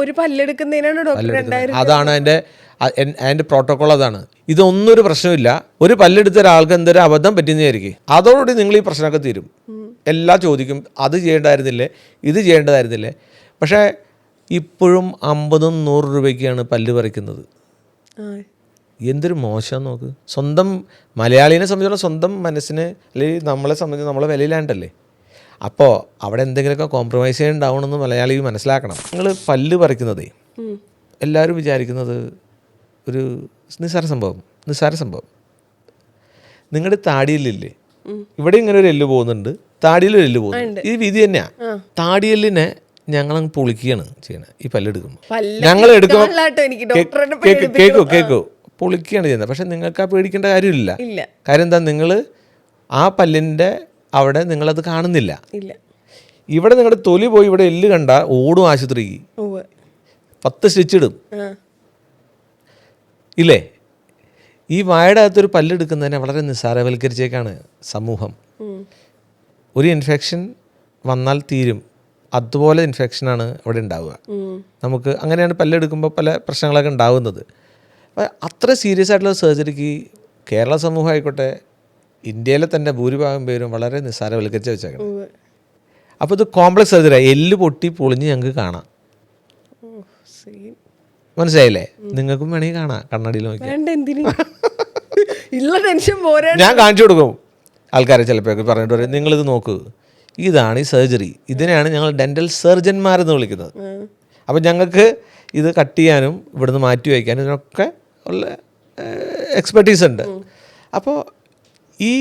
ഒരു പല്ലെടുക്കുന്നതിനാണ് ഡോക്ടർ രണ്ടായിരം അതാണ് അതിന്റെ അതിന്റെ പ്രോട്ടോകോൾ അതാണ്. ഇതൊന്നും ഒരു പ്രശ്നമില്ല ഒരു പല്ലെടുത്ത ഒരാൾക്ക് എന്തൊരു അബദ്ധം പറ്റുന്നതായിരിക്കും അതോടുകൂടി നിങ്ങൾ ഈ പ്രശ്നമൊക്കെ തീരും. എല്ലാം ചോദിക്കും അത് ചെയ്യേണ്ടതായിരുന്നില്ലേ? ഇത് ചെയ്യേണ്ടതായിരുന്നില്ലേ? പക്ഷേ ഇപ്പോഴും അമ്പതും നൂറ് രൂപയ്ക്കാണ് പല്ല് പറിക്കുന്നത്. എന്തൊരു മോശം നോക്ക്. സ്വന്തം മലയാളീനെ സംബന്ധിച്ചോളം സ്വന്തം മനസ്സിന് അല്ലെങ്കിൽ നമ്മളെ സംബന്ധിച്ച് നമ്മളെ വിലയിലാണ്ടല്ലേ അപ്പോൾ അവിടെ എന്തെങ്കിലുമൊക്കെ കോംപ്രമൈസ് ചെയ്യണ്ടാവണമെന്ന് മലയാളി മനസ്സിലാക്കണം. നിങ്ങൾ പല്ല് പറിക്കുന്നതേ. എല്ലാവരും വിചാരിക്കുന്നത് ഒരു നിസ്സാര സംഭവം നിസ്സാര സംഭവം. നിങ്ങളുടെ താടിയല്ലില്ലേ? ഇവിടെ ഇങ്ങനെ ഒരു എല്ല് പോകുന്നുണ്ട് താടിയിൽ ഒരു എല്ല് പോകുന്നുണ്ട് ഈ വിധി തന്നെയാ. താടിയെല്ലിനെ ഞങ്ങളങ്ങ് പൊളിക്കുകയാണ് ചെയ്യണത് ഈ പല്ലെടുക്കുമ്പോൾ പല്ല് ഞങ്ങൾ എടുക്കുമ്പോൾ കേക്ക് കേക്ക് കേക്കോ കേക്കോ. പൊളിക്കുകയാണ് ചെയ്യുന്നത്. പക്ഷെ നിങ്ങൾക്ക് ആ പേടിക്കേണ്ട കാര്യമില്ല. കാര്യം എന്താ നിങ്ങൾ ആ പല്ലിന്റെ അവിടെ നിങ്ങളത് കാണുന്നില്ല. ഇല്ല. ഇവിടെ നിങ്ങളുടെ തൊലി പോയി ഇവിടെ എല്ല് കണ്ട ഓടും ആശുപത്രിക്ക്. പത്ത് സ്റ്റിച്ചിടും. ഇല്ലേ? ഈ വായുടെ അകത്തൊരു പല്ലെടുക്കുന്നതിനെ വളരെ നിസ്സാരവൽക്കരിച്ചേക്കാണ് സമൂഹം. ഒരു ഇൻഫെക്ഷൻ വന്നാൽ തീരും. അതുപോലെ ഇൻഫെക്ഷനാണ് അവിടെ ഉണ്ടാവുക. നമുക്ക് അങ്ങനെയാണ് പല്ലെടുക്കുമ്പോൾ പല പ്രശ്നങ്ങളൊക്കെ ഉണ്ടാവുന്നത്. അപ്പം അത്ര സീരിയസ് ആയിട്ടുള്ള സർജറിക്ക് കേരള സമൂഹം ആയിക്കോട്ടെ ഇന്ത്യയിലെ തന്നെ ഭൂരിഭാഗം പേരും വളരെ നിസ്സാരവൽക്കരിച്ച് വെച്ചേക്കണം. അപ്പോൾ ഇത് കോംപ്ലക്സ് സർജറി എല്ല് പൊട്ടി പൊളിഞ്ഞ് ഞങ്ങൾക്ക് കാണാം. മനസ്സിലായില്ലേ? നിങ്ങൾക്കും വേണമെങ്കിൽ കാണാം കണ്ണാടിയിൽ നോക്കി ഞാൻ കാണിച്ചു കൊടുക്കും. ആൾക്കാരെ ചിലപ്പോൾ പറഞ്ഞിട്ട് പറയും നിങ്ങളിത് നോക്ക്. ഇതാണ് ഈ സർജറി ഇതിനെയാണ് ഞങ്ങൾ ഡെന്റൽ സർജന്മാരെന്ന് വിളിക്കുന്നത്. അപ്പം ഞങ്ങൾക്ക് ഇത് കട്ട് ചെയ്യാനും ഇവിടുന്ന് മാറ്റി വയ്ക്കാനും ഇതിനൊക്കെ ഉള്ള എക്സ്പെർട്ടീസ് ഉണ്ട്. അപ്പോൾ ഈ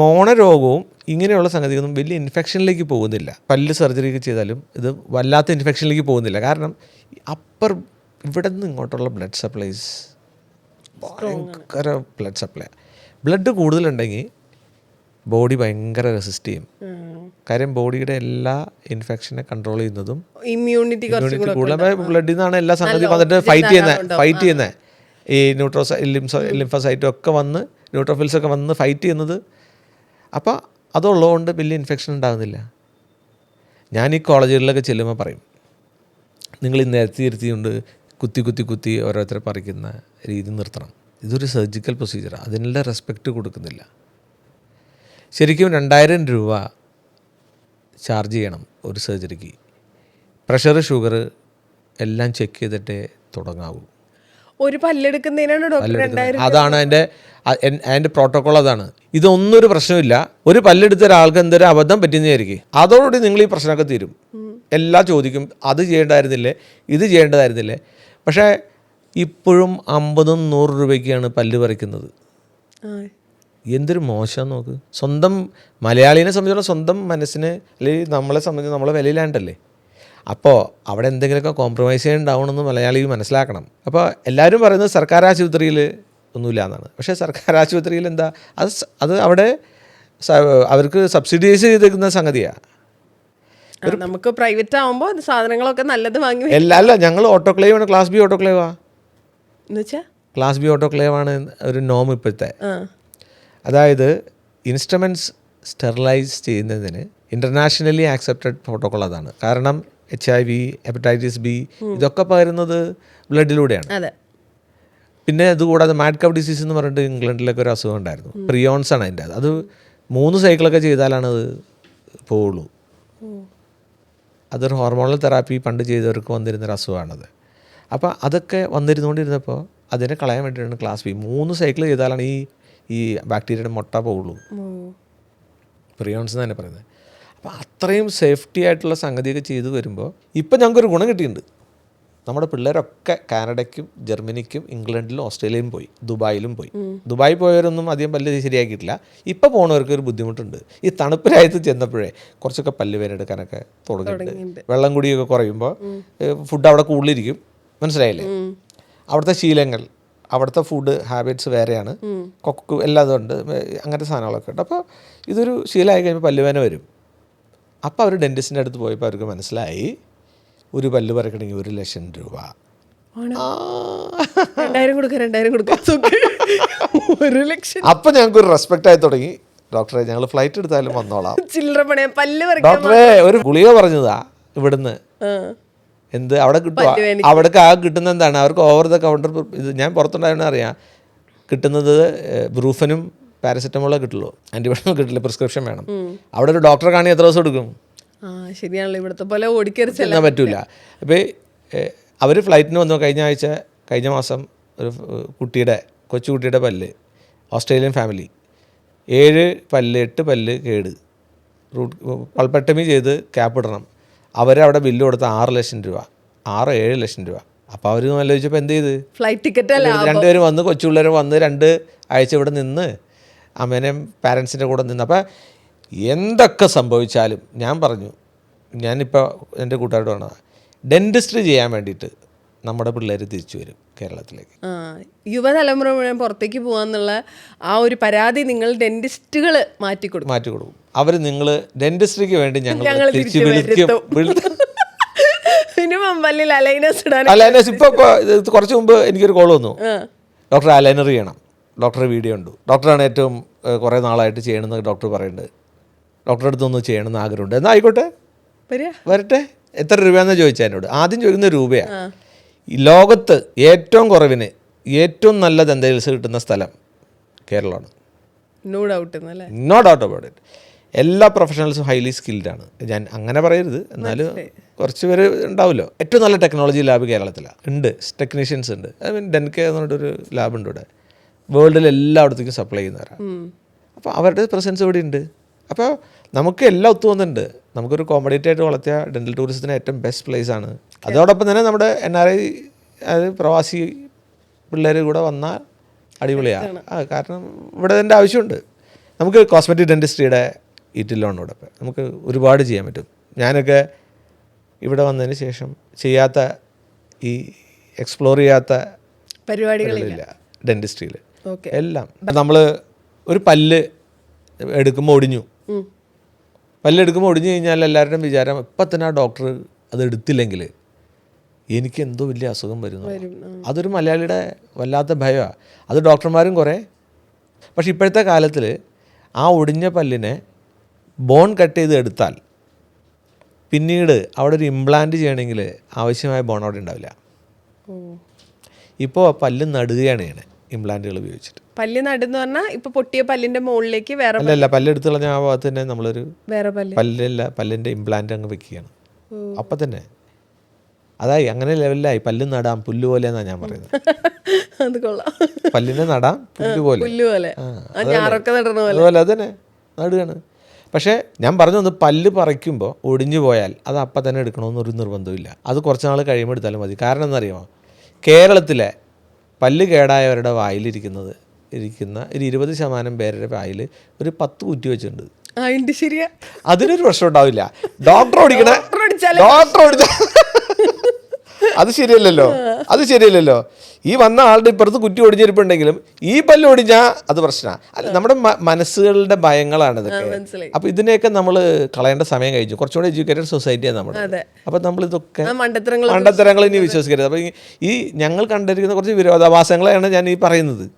മോണരോഗവും ഇങ്ങനെയുള്ള സംഗതിയൊന്നും വലിയ ഇൻഫെക്ഷനിലേക്ക് പോകുന്നില്ല. പല്ല് സർജറി ഒക്കെ ചെയ്താലും ഇത് വല്ലാത്ത ഇൻഫെക്ഷനിലേക്ക് പോകുന്നില്ല. കാരണം അപ്പർ ഇവിടെ നിന്ന് ഇങ്ങോട്ടുള്ള ബ്ലഡ് സപ്ലൈസ് ഭയങ്കര ബ്ലഡ് സപ്ലൈ ബ്ലഡ് കൂടുതലുണ്ടെങ്കിൽ ബോഡി ഭയങ്കര റെസിസ്റ്റ് ചെയ്യും. കാര്യം ബോഡിയുടെ എല്ലാ ഇൻഫെക്ഷനെ കൺട്രോൾ ചെയ്യുന്നതും ഇമ്മ്യൂണിറ്റി ഇമ്മ്യൂണിറ്റി കൂടെ കൂടുതൽ. ബ്ലഡിൽ നിന്നാണ് എല്ലാ സംഗതി വന്നിട്ട് ഫൈറ്റ് ചെയ്യുന്നത് ഫൈറ്റ് ചെയ്യുന്നത് ഈ ന്യൂട്രോസൈ ലിംസോ ലിംഫസൈറ്റും ഒക്കെ വന്ന് ന്യൂട്രോഫിൽസ് ഒക്കെ വന്ന് ഫൈറ്റ് ചെയ്യുന്നത്. അപ്പോൾ അതുള്ളതുകൊണ്ട് വലിയ ഇൻഫെക്ഷൻ ഉണ്ടാകുന്നില്ല. ഞാൻ ഈ കോളേജുകളിലൊക്കെ ചെല്ലുമ്പോൾ പറയും നിങ്ങൾ ഈ നിരത്തി ഇരുത്തിയുണ്ട് കുത്തി കുത്തി കുത്തി ഓരോരുത്തരെ പറിക്കുന്ന രീതി നിർത്തണം. ഇതൊരു സർജിക്കൽ പ്രൊസീജിയറാണ് അതിനുള്ള റെസ്പെക്റ്റ് കൊടുക്കുന്നില്ല. ശരിക്കും രണ്ടായിരം രൂപ ചാർജ് ചെയ്യണം ഒരു സർജറിക്ക് പ്രഷർ ഷുഗർ എല്ലാം ചെക്ക് ചെയ്തിട്ടേ തുടങ്ങാവൂ. ഒരു പല്ലെടുക്കുന്നതിനാണ് ഡോക്ടർ രണ്ടായിരം അതാണ് അതിന്റെ അതിന്റെ അതിന്റെ പ്രോട്ടോകോൾ അതാണ്. ഇതൊന്നും ഒരു പ്രശ്നമില്ല ഒരു പല്ലെടുത്ത ഒരാൾക്ക് എന്തൊരു അബദ്ധം പറ്റുന്നതായിരിക്കും അതോടുകൂടി നിങ്ങൾ ഈ പ്രശ്നമൊക്കെ തീരും. എല്ലാ ചോദിക്കും അത് ചെയ്യേണ്ടതായിരുന്നില്ലേ ഇത് ചെയ്യേണ്ടതായിരുന്നില്ലേ? പക്ഷേ ഇപ്പോഴും അമ്പതും നൂറ് രൂപയ്ക്കാണ് പല്ല് പറിക്കുന്നത്. എന്തൊരു മോശം നോക്ക്. സ്വന്തം മലയാളീനെ സംബന്ധിച്ചിടത്തോളം സ്വന്തം മനസ്സിന് അല്ലെങ്കിൽ നമ്മളെ സംബന്ധിച്ച് നമ്മളെ വിലയിലാണ്ടല്ലേ? അപ്പോൾ അവിടെ എന്തെങ്കിലുമൊക്കെ കോംപ്രമൈസ് ചെയ്യണ്ടാവണമെന്ന് മലയാളി മനസ്സിലാക്കണം. അപ്പോൾ എല്ലാവരും പറയുന്നത് സർക്കാർ ആശുപത്രിയിൽ ഒന്നുമില്ല എന്നാണ്. പക്ഷേ സർക്കാർ ആശുപത്രിയിൽ എന്താ അത് അത് അവിടെ അവർക്ക് സബ്സിഡൈസ് ചെയ്തിരിക്കുന്ന സംഗതിയാണ് നമുക്ക് പ്രൈവറ്റ് ആവുമ്പോൾ സാധനങ്ങളൊക്കെ നല്ലത് വാങ്ങി അല്ല അല്ല ഞങ്ങൾ ഓട്ടോക്ലേവ് ആണ് ക്ലാസ് ബി ഓട്ടോക്ലേവാ ക്ലാസ് ബി ഓട്ടോക്ലേവ് ആണ് ഒരു നോം ഇപ്പോഴത്തെ. അതായത് ഇൻസ്ട്രുമെന്റ്സ് സ്റ്റെറിലൈസ് ചെയ്യുന്നതിന് ഇന്റർനാഷണലി ആക്സെപ്റ്റഡ് പ്രോട്ടോക്കോൾ അതാണ്. കാരണം H I V hepatitis B ഇതൊക്കെ പകരുന്നത് ബ്ലഡിലൂടെയാണ്. പിന്നെ അതുകൂടാതെ മാഡ് കവ് ഡിസീസ് എന്ന് പറഞ്ഞിട്ട് ഇംഗ്ലണ്ടിലൊക്കെ ഒരു അസുഖം ഉണ്ടായിരുന്നു. പ്രിയോൺസ് ആണ് അതിന്റെ. അത് മൂന്ന് സൈക്കിളൊക്കെ ചെയ്താലാണ് അത് പോവുള്ളൂ. അതൊരു ഹോർമോണൽ തെറാപ്പി പണ്ട് ചെയ്തവർക്ക് വന്നിരുന്നൊരു അസുഖമാണത്. അപ്പോൾ അതൊക്കെ വന്നിരുന്നുകൊണ്ടിരുന്നപ്പോൾ അതിനെ കളയാൻ വേണ്ടിയിട്ടാണ് ക്ലാസ് ബി മൂന്ന് സൈക്കിൾ ചെയ്താലാണ് ഈ ഈ ബാക്ടീരിയയുടെ മുട്ട പോവുള്ളൂ. പ്രിയോൺസ് എന്ന് തന്നെ പറയുന്നത്. അപ്പോൾ അത്രയും സേഫ്റ്റി ആയിട്ടുള്ള സംഗതിയൊക്കെ ചെയ്തു വരുമ്പോൾ ഇപ്പം ഞങ്ങൾക്കൊരു ഗുണം കിട്ടിയിട്ടുണ്ട്. നമ്മുടെ പിള്ളേരൊക്കെ കാനഡയ്ക്കും ജർമ്മനിക്കും ഇംഗ്ലണ്ടിലും ഓസ്ട്രേലിയയിലും പോയി ദുബായിലും പോയി. ദുബായി പോയവരൊന്നും അധികം പല്ല് ശരിയാക്കിയിട്ടില്ല. ഇപ്പം പോണവർക്ക് ഒരു ബുദ്ധിമുട്ടുണ്ട്. ഈ തണുപ്പ് രാജ്യത്ത് ചെന്നപ്പോഴേ കുറച്ചൊക്കെ പല്ല് വേനെടുക്കാനൊക്കെ തുടങ്ങിയിട്ടുണ്ട്. വെള്ളം കുടിയൊക്കെ കുറയുമ്പോൾ ഫുഡ് അവിടെ കൂടുതലിരിക്കും. മനസ്സിലായില്ലേ? അവിടുത്തെ ശീലങ്ങൾ അവിടുത്തെ ഫുഡ് ഹാബിറ്റ്സ് വേറെയാണ്. കൊക്ക് എല്ലാം ഉണ്ട്. അങ്ങനത്തെ സാധനങ്ങളൊക്കെ ഉണ്ട്. അപ്പോൾ ഇതൊരു ശീലമായി കഴിയുമ്പോൾ പല്ലുവേന വരും. അപ്പോൾ അവർ ഡെന്റിസ്റ്റിന്റെ അടുത്ത് പോയപ്പോൾ അവർക്ക് മനസ്സിലായി ഒരു പല്ല് പറക്കണമെങ്കിൽ ഒരു ലക്ഷം രൂപ. ആണ്. ആ. രണ്ടായിരം കൊടുക്ക രണ്ടായിരം കൊടുക്ക. ഒരു ലക്ഷം. ഞങ്ങൾക്ക് ഒരു റെസ്പെക്റ്റ് ആയി തുടങ്ങി. ഡോക്ടറെ ഞങ്ങൾ ഫ്ലൈറ്റ് എടുത്താലും വന്നോളാം. ചില്ലറ പണയം. പല്ല് ഡോക്ടറെ ഒരു ഗുളിക പറഞ്ഞതാ ഇവിടുന്ന്. എന്ത്? അവിടെ കിട്ടുക അവിടെ അവിടേക്ക് ആ കിട്ടുന്ന എന്താണ്? അവർക്ക് ഓവർ ദ കൗണ്ടർ ഇത് ഞാൻ പുറത്തുണ്ടായതുകൊണ്ട് അറിയാം. കിട്ടുന്നത് ബ്രൂഫനും പാരസെറ്റമോളേ കിട്ടുള്ളൂ. ആന്റിബയോട്ടിക് കിട്ടില്ല. പ്രിസ്ക്രിപ്ഷൻ വേണം. അവിടെ ഒരു ഡോക്ടറെ കാണി എത്ര ദിവസം എടുക്കും? ശരിയാണല്ലോ. ഇവിടുത്തെ പോലെ ഓടിക്കറിച്ചല്ല പറ്റൂല. അപ്പോൾ അവർ ഫ്ലൈറ്റിന് വന്നു. കഴിഞ്ഞ ആഴ്ച കഴിഞ്ഞ മാസം ഒരു കുട്ടിയുടെ കൊച്ചുകുട്ടിയുടെ പല്ല്. ഓസ്ട്രേലിയൻ ഫാമിലി ഏഴ് പല്ല് എട്ട് പല്ല് കേട്. റൂട്ട് പൾപ്പട്ടമി ചെയ്ത് ക്യാപ്പ് ഇടണം. അവരവിടെ ബില്ല് കൊടുത്ത ആറ് ലക്ഷം രൂപ. ആറ് ഏഴ് ലക്ഷം രൂപ. അപ്പോൾ അവർ ആലോചിച്ചപ്പോൾ എന്ത് ചെയ്ത്? ഫ്ലൈറ്റ് ടിക്കറ്റ് രണ്ടുപേരും വന്ന് കൊച്ചു വന്ന് രണ്ട് ആഴ്ച ഇവിടെ നിന്ന് അമ്മേനെയും പാരൻസിന്റെ കൂടെ നിന്ന്. അപ്പം എന്തൊക്കെ സംഭവിച്ചാലും ഞാൻ പറഞ്ഞു ഞാനിപ്പോൾ എന്റെ കൂട്ടുകാരോട് പറഞ്ഞതാണ് ഡെന്റിസ്ട്രി ചെയ്യാൻ വേണ്ടിയിട്ട് നമ്മുടെ പിള്ളേർ തിരിച്ചു വരും കേരളത്തിലേക്ക്. യുവതലമുറ മുഴുവൻ പുറത്തേക്ക് പോകാന്നുള്ള ആ ഒരു പരാതി നിങ്ങൾ ഡെന്റിസ്റ്റുകൾ മാറ്റിക്കൊടുക്കും മാറ്റി കൊടുക്കും. അവർ നിങ്ങൾ ഡെന്റിസ്ട്രിക്ക് വേണ്ടി ഞങ്ങൾ തിരിച്ചു വിളിക്കും. വരുത്തും. മിനിമം പല്ലിൽ അലൈനസ് ഇടാൻ ഇപ്പോൾ ഇപ്പോൾ കുറച്ച് മുമ്പ് എനിക്കൊരു കോൾ വന്നു. ഡോക്ടർ അലൈനർ ചെയ്യണം. ഡോക്ടർ വീഡിയോ ഉണ്ട് ഡോക്ടറാണ് ഏറ്റവും കുറേ നാളായിട്ട് ചെയ്യണമെന്ന് ഡോക്ടർ പറയുന്നുണ്ട് ഡോക്ടറെ അടുത്തൊന്ന് ചെയ്യണമെന്ന് ആഗ്രഹമുണ്ട്. എന്നാൽ ആയിക്കോട്ടെ. വരട്ടെ. എത്ര രൂപയാണെന്ന് ചോദിച്ചാൽ എന്നോട്. ആദ്യം ചോദിക്കുന്ന രൂപയാണ് ലോകത്ത് ഏറ്റവും കുറവിന് ഏറ്റവും നല്ല ദന്തചികിത്സ കിട്ടുന്ന സ്ഥലം കേരളമാണ്. No doubt no doubt about it എല്ലാ പ്രൊഫഷണൽസും ഹൈലി സ്കിൽഡ് ആണ്. ഞാൻ അങ്ങനെ പറയരുത്. എന്നാലും കുറച്ച് പേര് ഉണ്ടാവുമല്ലോ. ഏറ്റവും നല്ല ടെക്നോളജി ലാബ് കേരളത്തിലാണ് ഉണ്ട്. ടെക്നീഷ്യൻസ് ഉണ്ട്. ഐ മീൻ ഡെൻകെ എന്ന് പറഞ്ഞിട്ടൊരു ലാബ് ഉണ്ട് ഇവിടെ. വേൾഡിൽ എല്ലായിടത്തേക്കും സപ്ലൈ ചെയ്യുന്നവരാണ്. അപ്പോൾ അവരുടെ പ്രസൻസ് ഇവിടെ ഉണ്ട്. അപ്പോൾ നമുക്ക് എല്ലാം ഒത്തു വന്നിട്ടുണ്ട്. നമുക്കൊരു കോമഡേറ്റ് ആയിട്ട് വളർത്തിയ ഡെന്റൽ ടൂറിസത്തിന് ഏറ്റവും ബെസ്റ്റ് പ്ലേസ് ആണ്. അതോടൊപ്പം തന്നെ നമ്മുടെ എൻ ആർ ഐ അതായത് പ്രവാസി പിള്ളേർ കൂടെ വന്നാൽ അടിപൊളിയാണ് ആ കാരണം ഇവിടെ അതിന്റെ ആവശ്യമുണ്ട്. നമുക്ക് കോസ്മെറ്റിക് ഡെന്റിസ്ട്രിയുടെ ഈറ്റില്ലോണ്ട് ഇവിടെ. നമുക്ക് ഒരുപാട് ചെയ്യാൻ പറ്റും. ഞാനൊക്കെ ഇവിടെ വന്നതിന് ശേഷം ചെയ്യാത്ത ഈ എക്സ്പ്ലോർ ചെയ്യാത്ത പരിപാടികളില്ല. ഡെന്റിസ്ട്രിയിൽ എല്ലാം. നമ്മൾ ഒരു പല്ല് എടുക്കുമ്പോൾ ഒടിഞ്ഞു. പല്ല് എടുക്കുമ്പോൾ ഒടിഞ്ഞു കഴിഞ്ഞാൽ എല്ലാവരുടെയും വിചാരം ഇപ്പം തന്നെ ആ ഡോക്ടർ അത് എടുത്തില്ലെങ്കിൽ എനിക്ക് എന്തോ വലിയ അസുഖം വരുന്നു. അതൊരു മലയാളിയുടെ വല്ലാത്ത ഭയമാണ് അത് ഡോക്ടർമാരും കുറേ. പക്ഷെ ഇപ്പോഴത്തെ കാലത്തിൽ ആ ഒടിഞ്ഞ പല്ലിനെ ബോൺ കട്ട് ചെയ്ത് എടുത്താൽ പിന്നീട് അവിടെ ഒരു ഇംപ്ലാന്റ് ചെയ്യണമെങ്കിൽ ആവശ്യമായ ബോൺ അവിടെ ഉണ്ടാവില്ല. ഇപ്പോൾ പല്ല് നടുകയാണ് ചെയ്യണേ. ഇംപ്ലാന്റുകൾ ഉപയോഗിച്ചിട്ട്. പല്ല് നടുന്ന് പറഞ്ഞാൽ ഇപ്പൊ പൊട്ടിയ പല്ലിന്റെ മുകളിലേക്ക് വേറെ അല്ല അല്ല പല്ലെടുത്ത് കളഞ്ഞ ആ ഭാഗത്ത് തന്നെ നമ്മളൊരു വേറെ പല്ല്. പല്ലല്ല പല്ലിന്റെ ഇംപ്ലാന്റ് അങ്ങ് വെക്കുകയാണ്. അപ്പൊ തന്നെ. അതായി അങ്ങനെ ലെവലിലായി. പല്ല് നടാം പുല്ല് പോലെ എന്നാണ് ഞാൻ പറയുന്നത്. അത് കൊള്ളാം. പല്ലിനെ നടാം പുല്ല് പോലെ. പുല്ല് പോലെ. അതുപോലെ. അത് തന്നെ. നടുകയാണ്. പക്ഷേ ഞാൻ പറഞ്ഞു ഒന്ന് പല്ല് പറിക്കുമ്പോൾ ഒടിഞ്ഞു പോയാൽ അത് അപ്പം തന്നെ എടുക്കണമെന്നൊരു നിർബന്ധമില്ല അത് കുറച്ച് നാൾ കഴിയുമ്പോൾ എടുത്താലും മതി. കാരണം എന്നറിയാമോ കേരളത്തിലെ പല്ല് കേടായവരുടെ വായിലിരിക്കുന്നത് ഇരിക്കുന്ന ഒരു ഇരുപത് ശതമാനം പേരുടെ വായിൽ ഒരു പത്ത് കുറ്റി വെച്ചിട്ടുണ്ട്. അതിനൊരു പ്രശ്നം ഉണ്ടാവില്ല. ഡോക്ടർ ഓടിക്കണ. ഡോക്ടർ ഓടിച്ചാലേ. ഡോക്ടർ ഓടിച്ച അത് ശരിയല്ലല്ലോ. അത് ശരിയല്ലല്ലോ. ഈ വന്ന ആളുടെ ഇപ്പുറത്ത് കുറ്റി ഒടിഞ്ഞിരിപ്പുണ്ടെങ്കിലും ഈ പല്ല് ഒടിഞ്ഞാൽ അത് പ്രശ്നമാണ് അല്ല നമ്മുടെ മനസ്സുകളുടെ ഭയങ്ങളാണ് ഇതൊക്കെ. അപ്പൊ ഇതിനെയൊക്കെ നമ്മൾ കളയേണ്ട സമയം കഴിഞ്ഞു. കുറച്ചുകൂടെ എഡ്യൂക്കേറ്റഡ് സൊസൈറ്റിയാണ് നമ്മുടെ അപ്പൊ നമ്മൾ ഇതൊക്കെ മണ്ടത്തരങ്ങൾ ഇനി വിശ്വസിക്കരുത്. അപ്പൊ ഈ- ഈ ഞങ്ങൾ കണ്ടിരിക്കുന്ന കുറച്ച് വിരോധാഭാസങ്ങളെയാണ് ഞാൻ ഈ പറയുന്നത്.